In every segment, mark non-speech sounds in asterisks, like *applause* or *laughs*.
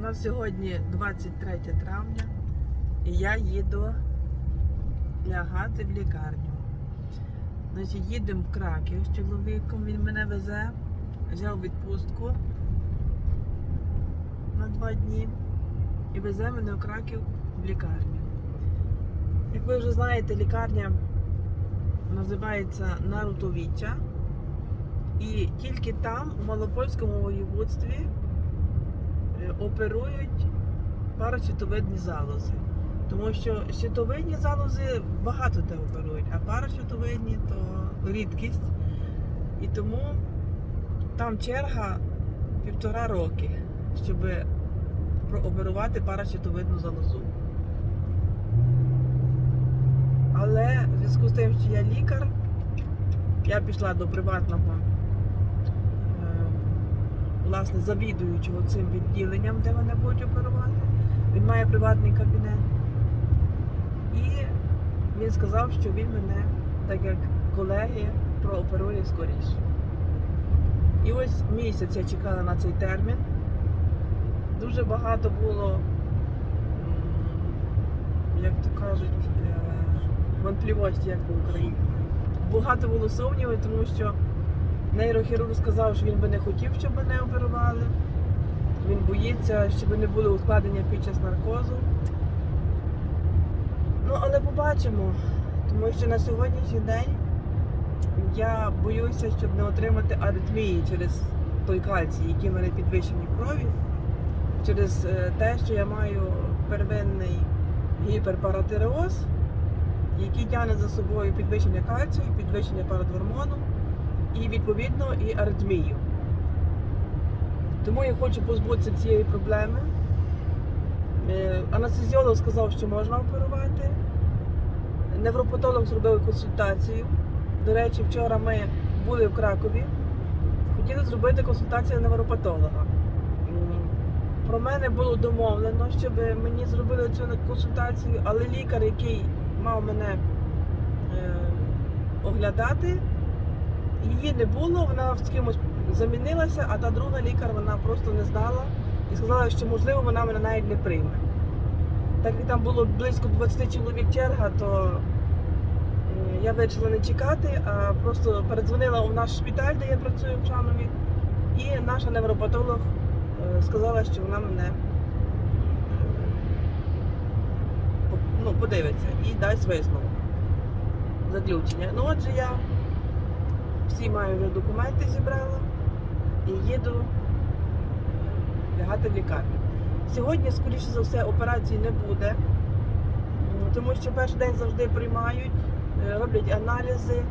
У нас сьогодні 23 травня, і я їду лягати в лікарню. Значить, їдемо в Краків з чоловіком, він мене везе, взяв відпустку на два дні і везе мене в Краків в лікарню. Як ви вже знаєте, лікарня називається Нарутовіччя. І тільки там, у Малопольському воєводстві, оперують паращитовидні залози. Тому що щитовидні залози багато де оперують, а паращитовидні то рідкість. І тому там черга півтора роки, щоб прооперувати паращитовидну залозу. Але в зв'язку з тим, що я лікар, я пішла до приватного е, власне завідуючого цим відділенням, де мене будуть оперувати. Він має приватний кабінет. І він сказав, що він мене, так як колеги, прооперує скоріше. І ось місяць я чекала на цей термін. Дуже багато було, як то кажуть, е, як по Україні. Багато було сумнівів, тому що нейрохірург сказав, що він би не хотів, щоб мене оперували. Він боїться, щоб не було ускладнення під час наркозу. Ну, але побачимо, тому що на сьогоднішній день я боюся, щоб не отримати аритмії через той кальцій, який в мене підвищені в крові, через е, те, що я маю первинний гіперпаратиреоз, який тягне за собою підвищення кальцію, підвищення парадгормону і відповідно і аритмію. Тому я хочу позбутися цієї проблеми. Е, Анестезіолог сказав, що можна оперувати. Невропатолог зробив консультацію. До речі, вчора ми були в Кракові. Хотіли зробити консультацію невропатолога. Про мене було домовлено, щоб мені зробили цю консультацію, але лікар, який мав мене е, оглядати, її не було, вона з кимось замінилася, а та друга лікар вона просто не знала і сказала, що можливо вона мене навіть не прийме. Так як там було близько 20 чоловік черга, то е, я вирішила не чекати, а просто передзвонила у наш шпиталь, де я працюю в Шанові, і наша невропатолог е, сказала, що вона мене е, ну, подивиться і дасть висновок. Заключення. Ну отже, я всі маю вже документи зібрала і їду е, лягати в лікарню. Сьогодні, скоріше за все, операції не буде, тому що перший день завжди приймають, е, роблять аналізи,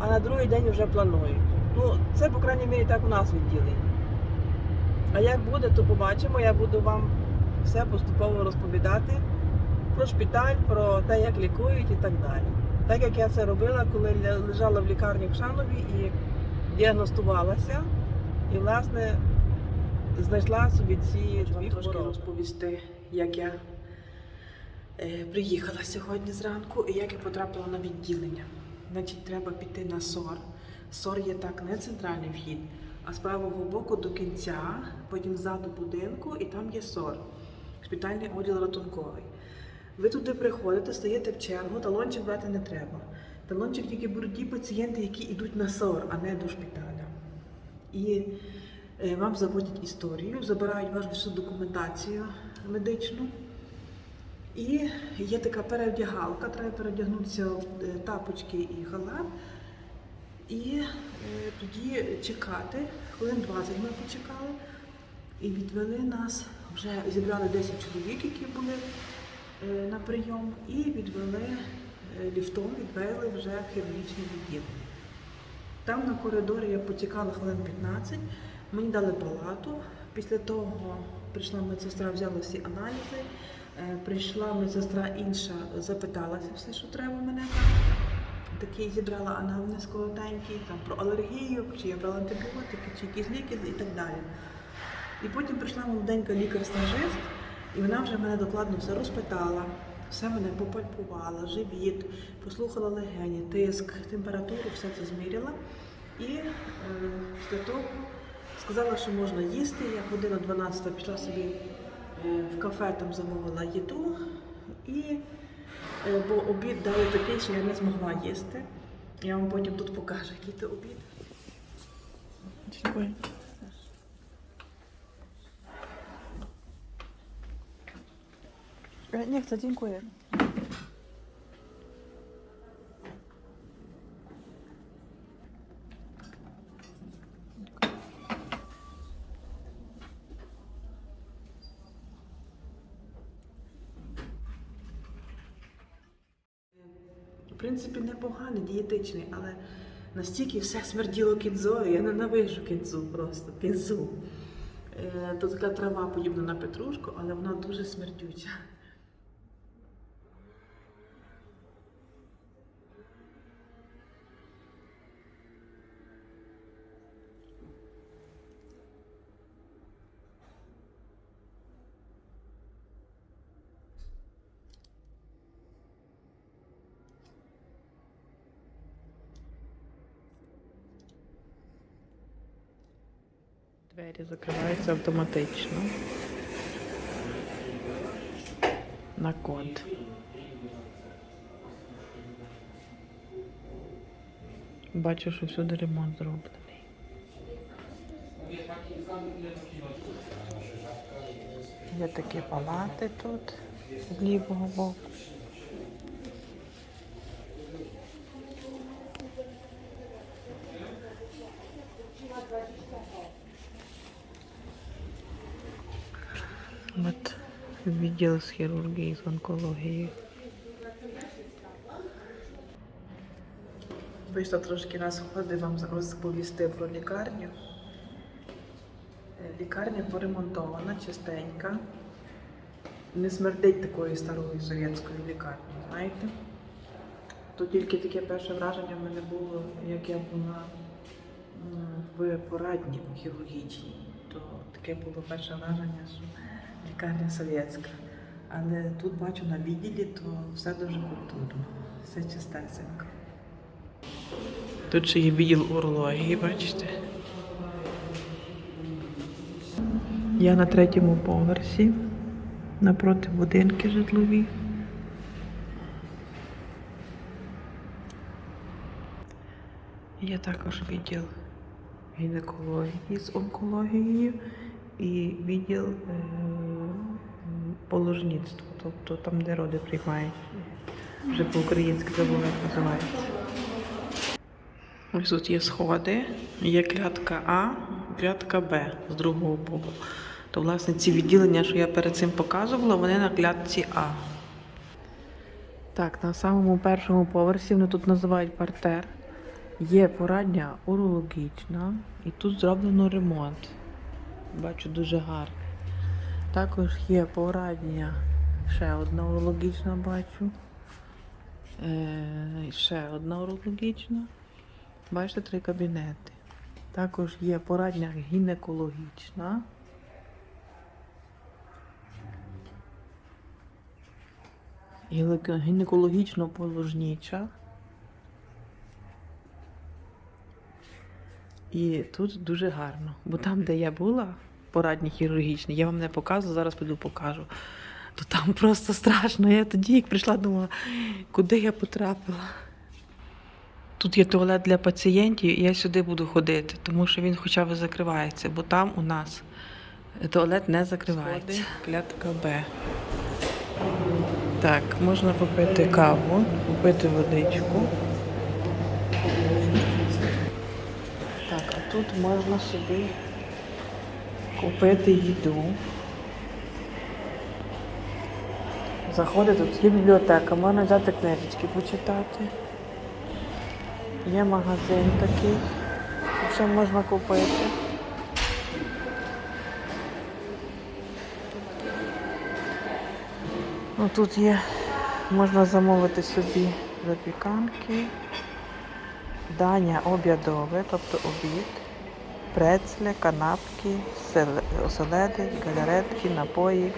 а на другий день вже планують. Ну, це, по крайній мірі, так у нас відділені. А як буде, то побачимо. Я буду вам все поступово розповідати про шпиталь, про те, як лікують і так далі. Так як я це робила, коли лежала в лікарні в Шанові і діагностувалася, і власне знайшла собі ці дві трошки розповісти, як я е, приїхала сьогодні зранку і як я потрапила на відділення. Значить, треба піти на СОР. СОР є так не центральний вхід, а з правого боку до кінця, потім ззаду будинку, і там є СОР, шпитальний оділ ратунковий. Ви туди приходите, стаєте в чергу, талончик брати не треба. Талончик тільки беруть ті пацієнти, які йдуть на СОР, а не до шпиталя. І е, вам заводять історію, забирають вашу всю документацію медичну. І є така перевдягалка, треба перевдягнутися в е, тапочки і халат. І е, тоді чекати, хвилин 20 ми почекали, і відвели нас, вже зібрали 10 чоловік, які були на прийом, і відвели е, ліфтом, відвели вже в хірургічне відділення. Там на коридорі я почекала хвилин 15, мені дали палату. Після того прийшла медсестра, взяла всі аналізи. Е, Прийшла медсестра інша, запиталася все, що треба мене. Такий зібрала анамнез коротенький, там про алергію, чи я брала антибіотики, чи якісь ліки і так далі. І потім прийшла молоденька лікар-стажист, і вона вже мене докладно все розпитала, все мене попальпувала, живіт, послухала легені, тиск, температуру, все це зміряла. І е, того сказала, що можна їсти. Я година 12 пішла собі Е, В кафе там замовила їду і е, бо обід дали такий, що я не змогла їсти. Я вам потім тут покажу, який то обід. Дякую. Nie chcę, dziękuję. В принципі, непоганий, дієтичний, але настільки все смерділо кінзою, я ненавижу кінзу просто, кінзу. Е, Тут така трава подібна на петрушку, але вона дуже смердюча. Двері закриваються автоматично. На код. Бачу, що всюди ремонт зроблений. Є такі палати тут з лівого боку. От відділ з хірургії, з онкології. Вийшла трошки на сходи вам розповісти про лікарню. Е, Лікарня поремонтована, чистенька. Не смердить такою старою совєтською лікарнею, знаєте? Тут тільки таке перше враження в мене було, як я була в порадні хірургічній. То таке було перше враження, що лікарня совєтська. Але тут бачу на відділі, то все дуже культурно, все чистесенько. Тут ще є відділ урології, бачите? Я на третьому поверсі, напроти будинки житлові. Є також відділ гінекології з онкологією і відділ положництва, тобто там, де роди приймають. Вже по-українськи забула, як називається. Ось тут є сходи, є клятка А, клятка Б з другого боку. То, власне, ці відділення, що я перед цим показувала, вони на клятці А. Так, на самому першому поверсі вони тут називають партер. Є порадня урологічна, і тут зроблено ремонт. Бачу дуже гарно. Також є порадня, ще одна урологічна бачу. Е, ще одна урологічна. Бачите, три кабінети. Також є порадня гінекологічна. Гінекологічно-положніча. І тут дуже гарно. Бо там, де я була, порадні хірургічні, я вам не показую, зараз піду покажу. То там *laughs* просто страшно. Я тоді, як прийшла, думала, куди я потрапила. Тут є туалет для пацієнтів, і я сюди буду ходити, тому що він хоча б закривається, бо там у нас туалет не закривається. Клятка Б. Так, можна попити каву, купити водичку. Так, а тут можна собі купити їду. Заходить, тут є бібліотека, можна взяти книжечки почитати. Є магазин такий, що можна купити. Ну, тут є, можна замовити собі запіканки, дання обідове, тобто обід, прецля, канапки, селе- оселеди, галеретки, напої,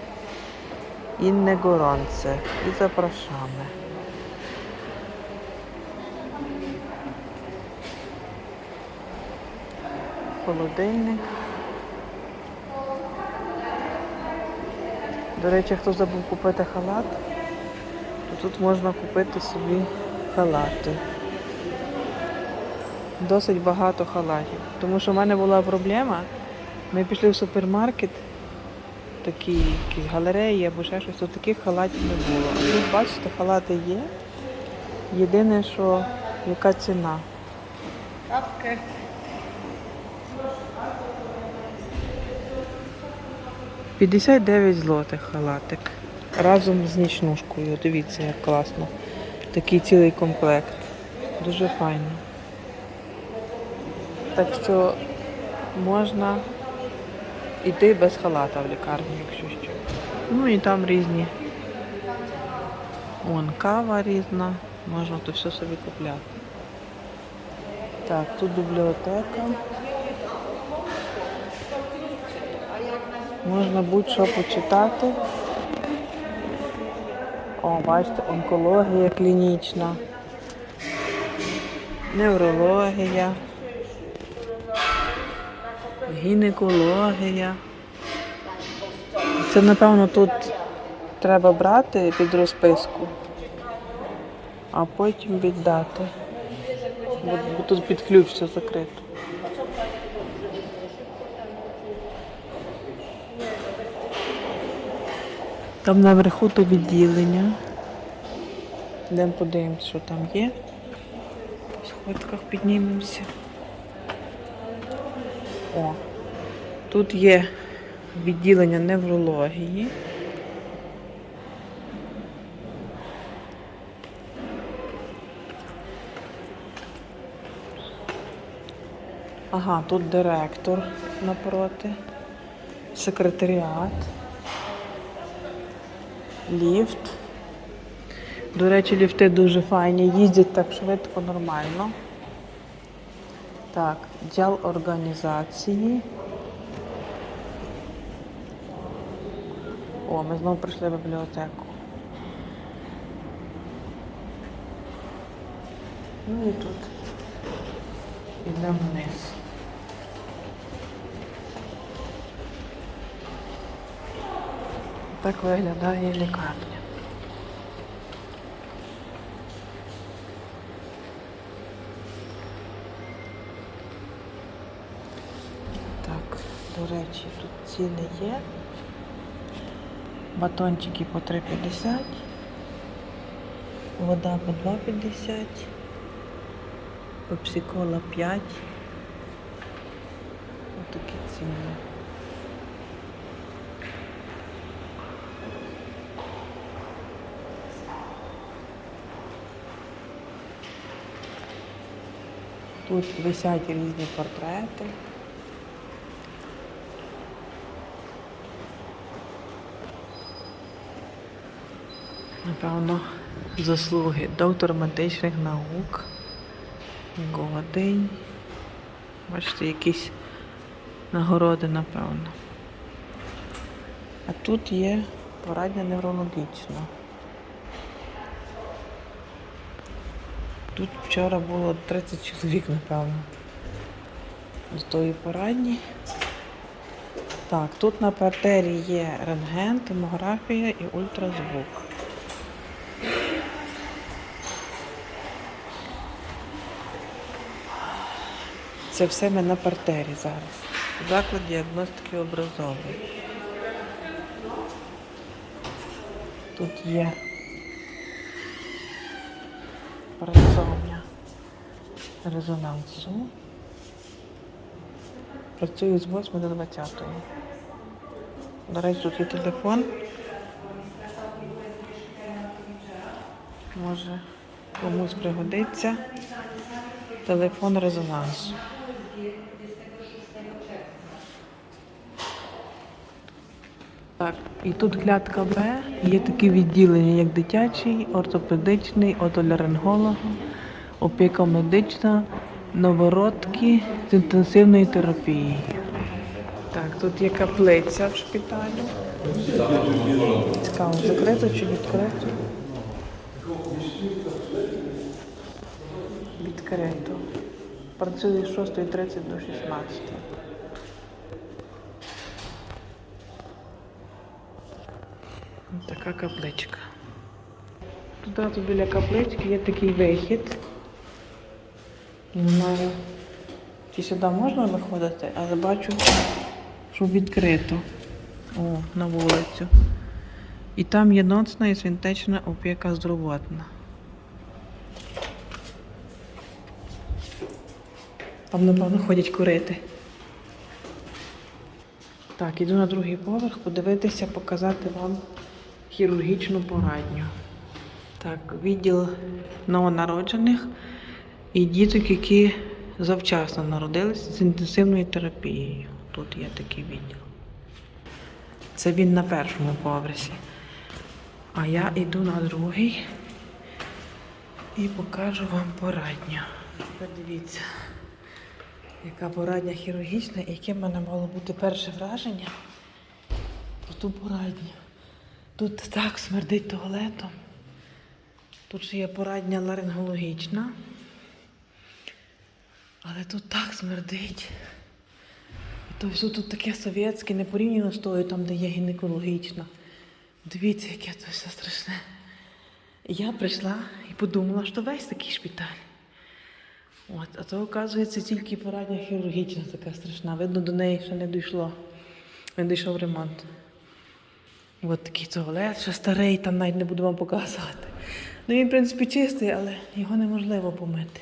інне горонце. І запрошamy. Холодильник. До речі, хто забув купити халат, то тут можна купити собі халати. Досить багато халатів. Тому що в мене була проблема. Ми пішли в супермаркет, такі якісь галереї або ще щось, то таких халатів не було. А тут, бачите, халати є. Єдине, що яка ціна. Капки. – 59 злотих халатик. Разом з нічнушкою. Дивіться, як класно. Такий цілий комплект. Дуже файно. Так що можна йти без халата в лікарню, якщо що. Ну і там різні. Вон кава різна, можна то все собі купляти. Так, тут бібліотека. Можна будь-що почитати. О, бачите, онкологія клінічна, неврологія, гінекологія. Це, напевно, тут треба брати під розписку, а потім віддати. Бо, тут під ключ все закрито. Там наверху то відділення. Йдемо подивимось, що там є. По сходках піднімемося. О, тут є відділення неврології. Ага, тут директор напроти, секретаріат, ліфт. До речі, ліфти дуже файні, їздять так швидко, нормально. Так, діл організації. Ми знову прийшли в бібліотеку. Ну і тут йдемо вниз. Так виглядає лікарня. Так, до речі, тут ціни є. Батончики по 3,50, вода по 2,50, пепсикола 5. Ось такі ціни. Тут висять різні портрети. Напевно, заслуги. Доктор медичних наук. Годень. Бачите, якісь нагороди, напевно. А тут є порадня неврологічна. Тут вчора було 30 чоловік, напевно. З тої порадні. Так, тут на партері є рентген, томографія і ультразвук. Це все ми на партері зараз. Заклад діагностики образовий. Тут є працовня резонансу. Працюю з 8 до 20. До речі, тут є телефон. Може комусь пригодиться. Телефон резонансу. Так, і тут клятка Б, є такі відділення, як дитячий, ортопедичний, отоляринголог, опіка медична, новородки з інтенсивною терапією. Так, тут є каплиця в шпиталі. Цікаво, закрито чи відкрито? Відкрито. Працює з 6.30 до 16. Ось така капличка. Туди тут біля каплички є такий вихід. Не знаю, чи сюди можна виходити, але бачу, що відкрито. О, на вулицю. І там є ноцна і свинтечна опіка здоровотна. Там, напевно, ходять курити. Так, іду на другий поверх подивитися, показати вам хірургічну порадню. Так, відділ новонароджених і діток, які завчасно народилися з інтенсивною терапією. Тут є такий відділ. Це він на першому поверсі. А я йду на другий і покажу вам порадню. Подивіться, яка порадня хірургічна, і яке в мене мало бути перше враження. Про ту порадню. Тут так смердить туалетом. Тут ще є порадня ларингологічна. Але тут так смердить. І то все тут таке совєтське, не порівняно з тою, там, де є гінекологічна. Дивіться, яке це все страшне. Я прийшла і подумала, що весь такий шпиталь. От, а то, оказується, тільки порадня хірургічна така страшна. Видно, до неї ще не дійшло. Не дійшов ремонт. От такий туалет, ще старий, там навіть не буду вам показувати. Ну він, в принципі, чистий, але його неможливо помити.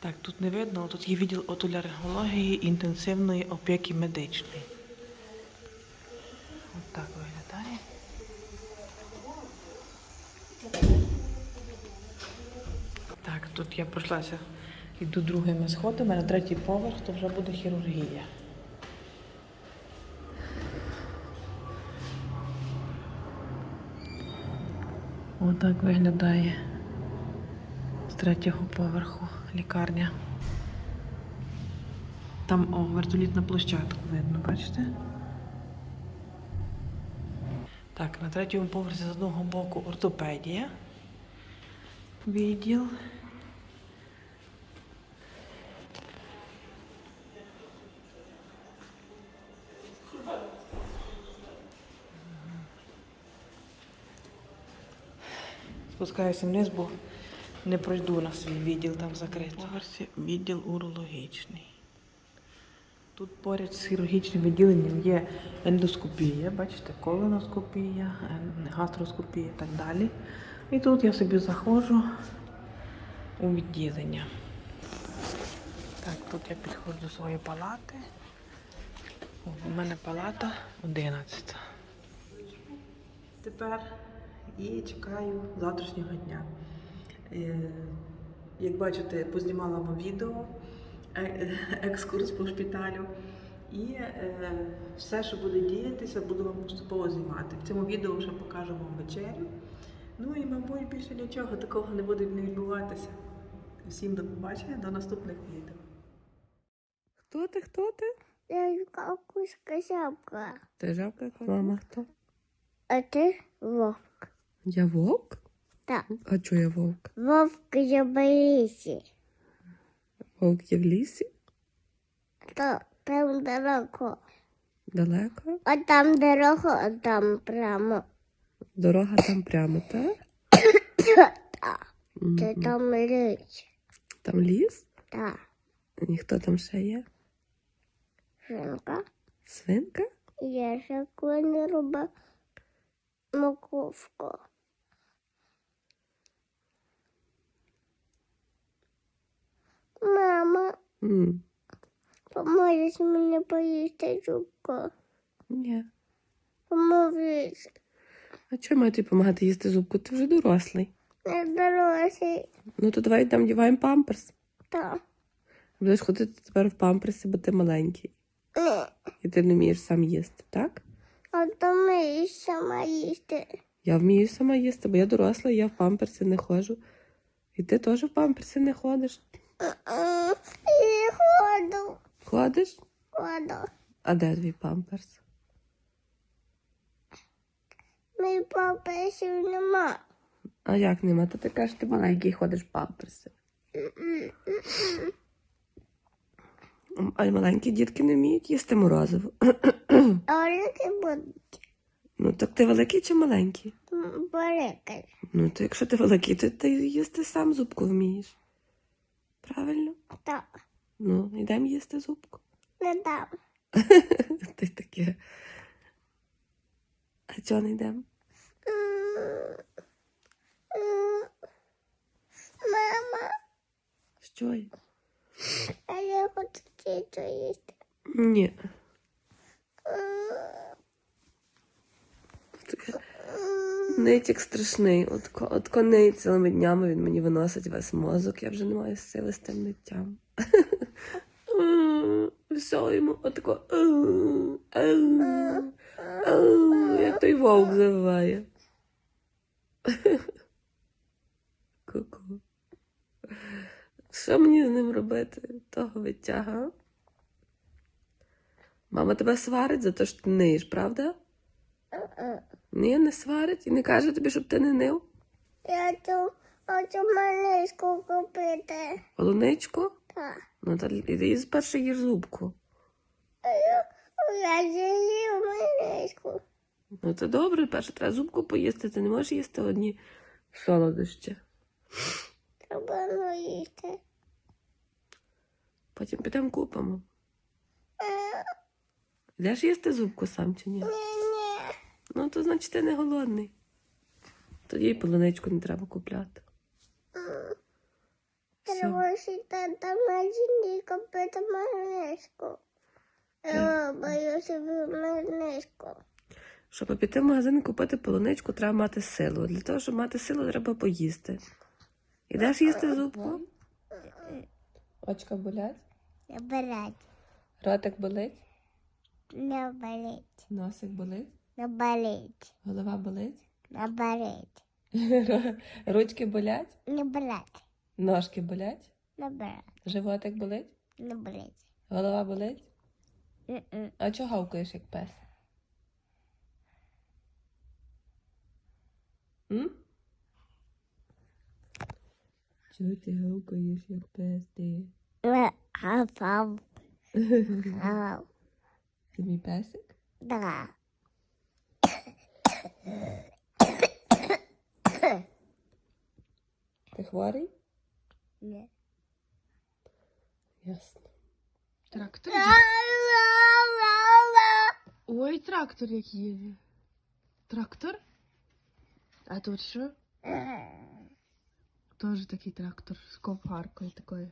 Так, тут не видно, тут є відділ отоларингології інтенсивної опіки медичної. От так виглядає. Так, тут я пройшлася. Йду другими сходами, на третій поверх, то вже буде хірургія. Отак виглядає з третього поверху лікарня. Там о, вертоліт на площадку видно, бачите? Так, на третьому поверсі з одного боку ортопедія. Відділ. Спускаюся вниз, бо не пройду на свій відділ, там закрито. Відділ урологічний. Тут поряд з хірургічним відділенням є ендоскопія, бачите, колоноскопія, гастроскопія і так далі. І тут я собі заходжу у відділення. Так, тут я підходжу до своєї палати. У мене палата 11. Тепер і чекаю завтрашнього дня. Е, Як бачите, познімала вам відео, е- екскурс по шпиталю. І е, все, що буде діятися, буду вам поступово знімати. В цьому відео вже покажу вам вечерю. Ну і, мабуть, більше нічого такого не буде не відбуватися. Всім до побачення, до наступних відео. Хто ти? Хто ти? Я кукушка жабка. Ти жабка Мама хто? А ти вовк. Я вовк? Так. А чого я вовк? Вовк я боїся. Вовк є в лісі? То там далеко. Далеко? А там дорога, а там прямо. Дорога там прямо, так? Так. Мгм. Це там річ. Там ліс? Так. А ніхто там ще є? Жінка. Свинка? Я ще коли не робив морковку. Мама, М, поможеш мені поїсти зубку? Ні. Поможеш. А чому маю тобі допомагати їсти зубку? Ти вже дорослий. Не доросі. Ну то давай там діваємо памперс. Так. Будеш ходити тепер в памперсі, бо ти маленький. Ні. І ти не вмієш сам їсти, так? А то ми сама їсти. Я вмію сама їсти, бо я доросла, я в памперсі не ходжу. І ти теж в памперсі не ходиш. І ходу. Ходиш? Ходу. А де твій памперс? Мій папесів нема. А як нема? То ти кажеш, ти маленький ходиш памперси. А маленькі дітки не вміють їсти морозиво. А які будуть? Ну, так ти великий чи маленький? Великий. Ну, то якщо ти великий, то ти їсти сам зубку вмієш. Правильно? Так. Ну, йдемо їсти зубку. Не дам. *laughs* Ти таке. А чого не йдемо? Мама, Що? є? а я хочу чітко їсти. Ні. М, Таке. м. Нитік страшний. От, от коней цілими днями він мені виносить весь мозок. Я вже не маю сили з тим ниттям. *laughs* Все йому отако. *laughs* Як той вовк завиває. *laughs* Ку-ку. Що мені з ним робити? Того витяга. Мама тебе сварить за те, що ти ниєш, правда? Ні, не сварить і не каже тобі, щоб ти не нив. Я хочу, хочу малишку купити. Полуничку? Так. Ну, та іди спершу їж зубку. Я, з'їв малишку. Ну, це добре, перше треба зубку поїсти, ти не можеш їсти одні солодощі. Треба ну їсти. Потім підемо купимо. Е, Йдеш їсти зубку сам чи ні? Ні-ні. Ну, то значить ти не голодний. Тоді й полуничку не треба купляти. Треба сіти там на купити малишку. Я боюся малишку. Щоб піти в магазин і купити полуничку, треба мати силу. Для того, щоб мати силу, треба поїсти. Ідеш їсти зубку? Очка болять, Не болить. ротик болить, Не болить. носик болить, Не болить. голова болить, Не болить. *laughs* ручки болять, Не болить. ножки болять, Не болить. животик болить, Не болить. голова болить. М-м. А чого гавкаєш, як пес? М? Чого ти гавкаєш, як пес ти? Не, сам. *laughs* Ти мій песик? Да. Ти хворий? Не. Ясно. Трактор? Ой, трактор як їде. Трактор? А тут що? Теж такий трактор з ковгаркою такою.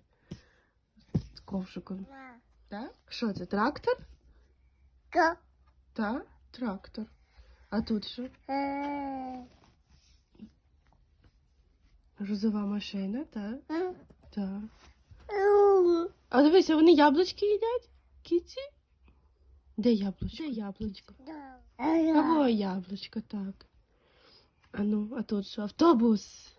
З ковшиком. Так? Що це? Трактор? Ко. Так, трактор. А тут що? Е. Розова машина, так? Так. А дивися, вони яблучки їдять? Кіці? Де яблучко? Де яблучко? Або яблучко, так. А ну, а тут що? Автобус.